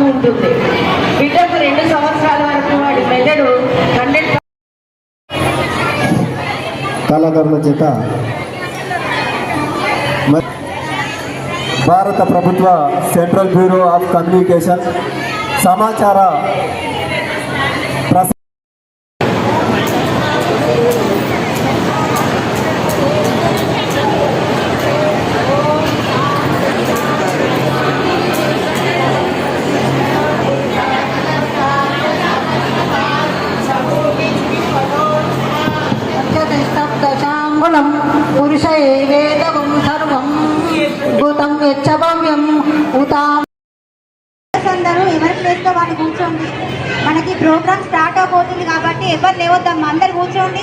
వరకు ఉంటుంది. బిడ్డకు రెండు సంవత్సరాల వరకు వాడి మెదడు హండ్రెడ్ కళాకారుల చేత. భారత ప్రభుత్వ సెంట్రల్ బ్యూరో ఆఫ్ కమ్యూనికేషన్ సమాచార ప్రస పురుష వేదవం సర్వం. భూతం యచ్చభవ్యం. ఉతాం అందరూ ఎవరి ప్లేస్ వాళ్ళు కూర్చోండి. మనకి ప్రోగ్రామ్ స్టార్ట్ అవబోతుంది కాబట్టి ఎవరు లేవద్దమ్మా అందరు కూర్చోండి.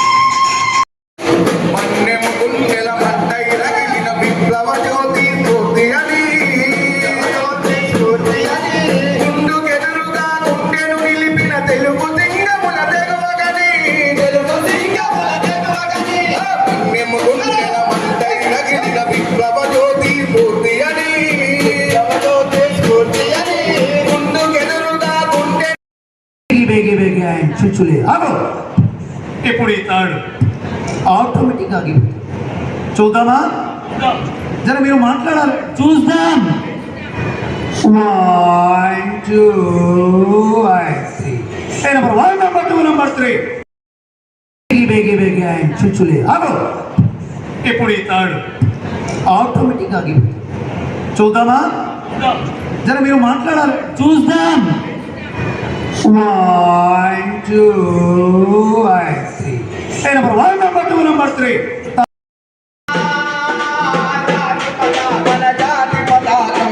తండ్రి ఆయన చుచ్చులేదు అగో ఇప్పుడు ఈ తాడు ఆటోమేటిక్గా ఆగిపోతుంది చూద్దామా? జర మీరు మాట్లాడాలి. చూద్దాం. One two three number? One number two number three బేగి బేగి బేగి ఆయన చుచ్చులేదు అగో ఇప్పుడు ఈ తాడు ఆటోమేటిక్గా ఆగిపోతుంది చూద్దామా? జర మీరు మాట్లాడాలి. చూద్దాం. One two three number one number two number three మన జాతి పతాకం